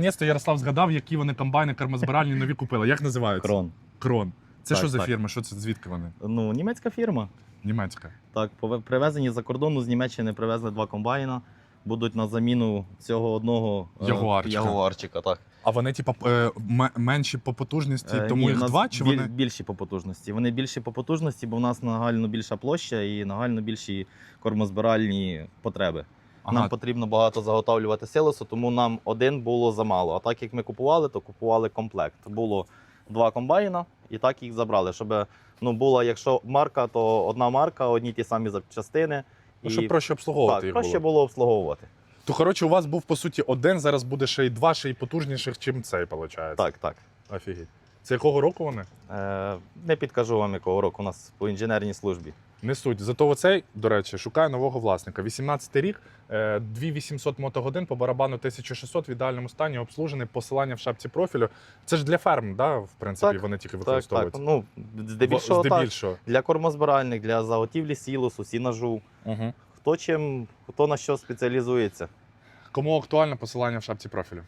Місто Ярослав згадав, які вони комбайни кермозбиральні нові купили. Як називаються? Крон. Крон. Це Так, що за так. фірма? Що це? Звідки вони? Ну, німецька фірма. Німецька. Так, пове- привезені за кордону з Німеччини привезли два комбайна. Будуть на заміну цього одного е, Ягуарчика. ягуарчика так. А вони, типа, е, м- менші по потужності, Е, тому ні, їх нас два чи біль- вони? більші по потужності. Вони більші по потужності, бо в нас нагально більша площа і нагально більші кормозбиральні потреби. Ага. Нам потрібно багато заготовлювати силосу, тому нам один було замало. А так як ми купували, то купували комплект. Було два комбайна, і так їх забрали. Щоб ну була, якщо марка, то одна марка, одні ті самі запчастини. Ну, щоб проще обслуговувати так, їх краще було. було обслуговувати. То коротше, у вас був по суті один, зараз буде ще й два, ще й потужніших, чим цей, виходить. Так, так. Офігеть. Це якого року вони? Е, не підкажу вам, якого року у нас по інженерній службі. Не суть. Зато оцей, до речі, шукає нового власника. 18 рік, е, 2800 мотогодин по барабану 1600 в ідеальному стані, обслужений, посилання в шапці профілю. Це ж для ферм, да, в принципі, Так, вони тільки Так, так. Ну, здебільшого, так. Для кормозбиральних, для заготівлі сілосу, сінажу. Угу. Хто чим, хто на що спеціалізується. Кому актуально посилання в шапці профілю?